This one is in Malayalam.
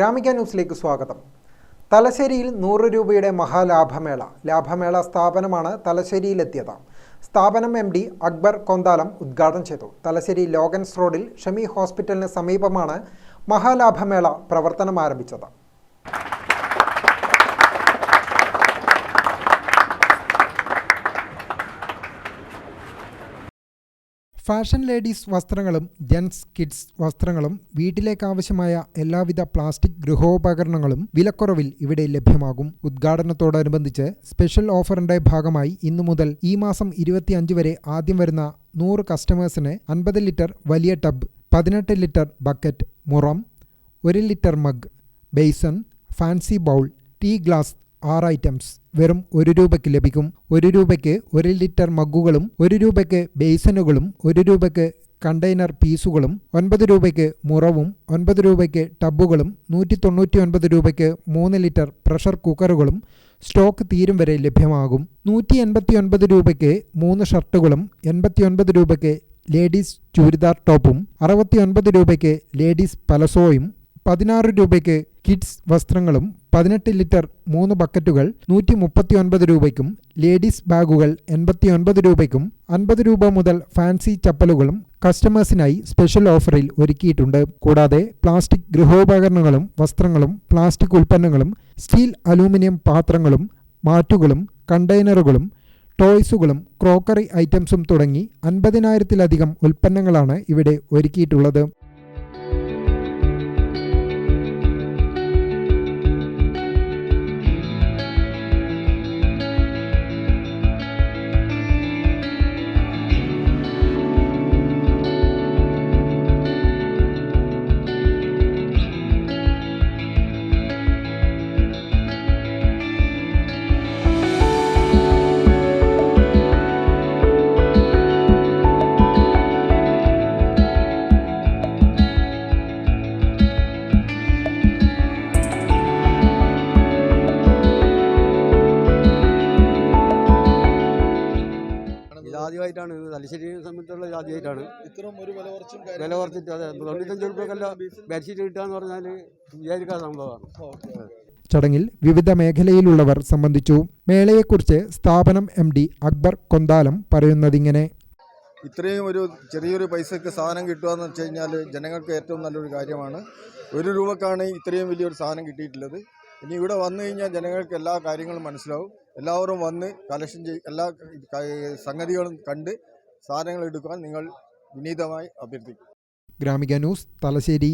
ഗ്രാമിക ന്യൂസിലേക്ക് സ്വാഗതം. തലശ്ശേരിയിൽ നൂറ് രൂപയുടെ മഹാലാഭമേള ലാഭമേള സ്ഥാപനമാണ് തലശ്ശേരിയിലെത്തിയത്. സ്ഥാപനം എം ഡി അക്ബർ കൊന്താലം ഉദ്ഘാടനം ചെയ്തു. തലശ്ശേരി ലോഗൻസ് റോഡിൽ ഷമി ഹോസ്പിറ്റലിന് സമീപമാണ് മഹാലാഭമേള പ്രവർത്തനം ആരംഭിച്ചത്. ഫാഷൻ ലേഡീസ് വസ്ത്രങ്ങളും ജെൻസ് കിഡ്സ് വസ്ത്രങ്ങളും വീട്ടിലേക്കാവശ്യമായ എല്ലാവിധ പ്ലാസ്റ്റിക് ഗൃഹോപകരണങ്ങളും വിലക്കുറവിൽ ഇവിടെ ലഭ്യമാകും. ഉദ്ഘാടനത്തോടനുബന്ധിച്ച് സ്പെഷ്യൽ ഓഫറിന്റെ ഭാഗമായി ഇന്നു മുതൽ ഈ മാസം ഇരുപത്തിയഞ്ച് വരെ ആദ്യം വരുന്ന നൂറ് കസ്റ്റമേഴ്സിന് അൻപത് ലിറ്റർ വലിയ ടബ് പതിനെട്ട് ലിറ്റർ ബക്കറ്റ് മുറം ഒരു litre mug basin fancy bowl tea glass ആറ് ഐറ്റംസ് വെറും ഒരു രൂപയ്ക്ക് ലഭിക്കും. ഒരു രൂപയ്ക്ക് ഒരു ലിറ്റർ മഗ്ഗുകളും ഒരു രൂപയ്ക്ക് ബേസനുകളും ഒരു രൂപയ്ക്ക് കണ്ടെയ്നർ പീസുകളും ഒൻപത് രൂപയ്ക്ക് മുറവും ഒൻപത് രൂപയ്ക്ക് ടബുകളും നൂറ്റി തൊണ്ണൂറ്റി ഒൻപത് രൂപയ്ക്ക് മൂന്ന് ലിറ്റർ പ്രഷർ കുക്കറുകളും സ്റ്റോക്ക് തീരും വരെ ലഭ്യമാകും. നൂറ്റി എൺപത്തി ഒൻപത് രൂപയ്ക്ക് മൂന്ന് ഷർട്ടുകളും എൺപത്തി ഒൻപത് രൂപയ്ക്ക് ലേഡീസ് ചുരിദാർ ടോപ്പും അറുപത്തി ഒൻപത് രൂപയ്ക്ക് ലേഡീസ് പലസോയും പതിനാറ് രൂപയ്ക്ക് കിഡ്സ് വസ്ത്രങ്ങളും പതിനെട്ട് ലിറ്റർ മൂന്ന് ബക്കറ്റുകൾ നൂറ്റി മുപ്പത്തി ഒൻപത് രൂപയ്ക്കും ലേഡീസ് ബാഗുകൾ എൺപത്തി ഒൻപത് രൂപയ്ക്കും അൻപത് രൂപ മുതൽ ഫാൻസി ചപ്പലുകളും കസ്റ്റമേഴ്സിനായി സ്പെഷ്യൽ ഓഫറിൽ ഒരുക്കിയിട്ടുണ്ട്. കൂടാതെ പ്ലാസ്റ്റിക് ഗൃഹോപകരണങ്ങളും വസ്ത്രങ്ങളും പ്ലാസ്റ്റിക് ഉൽപ്പന്നങ്ങളും സ്റ്റീൽ അലൂമിനിയം പാത്രങ്ങളും മാറ്റുകളും കണ്ടെയ്നറുകളും ടോയ്സുകളും ക്രോക്കറി ഐറ്റംസും തുടങ്ങി അൻപതിനായിരത്തിലധികം ഉൽപ്പന്നങ്ങളാണ് ഇവിടെ ഒരുക്കിയിട്ടുള്ളത്. ഇതാദ്യമായിട്ടാണ് ഇത് തലശ്ശേരിയെ സംബന്ധിച്ചുള്ള ആദ്യമായിട്ടാണ്. ഇത്രയും ഒരു വില കുറച്ചും വില കുറച്ചിട്ട് അതെ തൊണ്ണൂറ്റഞ്ച് രൂപയ്ക്കല്ല ബെഡ്ഷീറ്റ് കിട്ടുകയെന്ന് പറഞ്ഞാൽ വിചാരിക്കാത്ത സംഭവമാണ്. ചടങ്ങിൽ വിവിധ മേഖലയിലുള്ളവർ സംബന്ധിച്ചു. മേളയെക്കുറിച്ച് സ്ഥാപനം എം ഡി അക്ബർ കൊന്താലം പറയുന്നതിങ്ങനെ. ഇത്രയും ഒരു ചെറിയൊരു പൈസക്ക് സാധനം കിട്ടുക എന്ന് വെച്ച് കഴിഞ്ഞാൽ ജനങ്ങൾക്ക് ഏറ്റവും നല്ലൊരു കാര്യമാണ്. ഒരു രൂപക്കാണ് ഇത്രയും വലിയൊരു സാധനം കിട്ടിയിട്ടുള്ളത്. ഇനി ഇവിടെ വന്നു കഴിഞ്ഞാൽ ജനങ്ങൾക്ക് എല്ലാ കാര്യങ്ങളും മനസ്സിലാവും. എല്ലാവരും വന്ന് കളക്ഷൻ ചെയ് എല്ലാ സംഗതികളും കണ്ട് സാധനങ്ങൾ എടുക്കാൻ നിങ്ങൾ വിനീതമായി അഭ്യർത്ഥിക്കും. ഗ്രാമിക ന്യൂസ് തലശ്ശേരി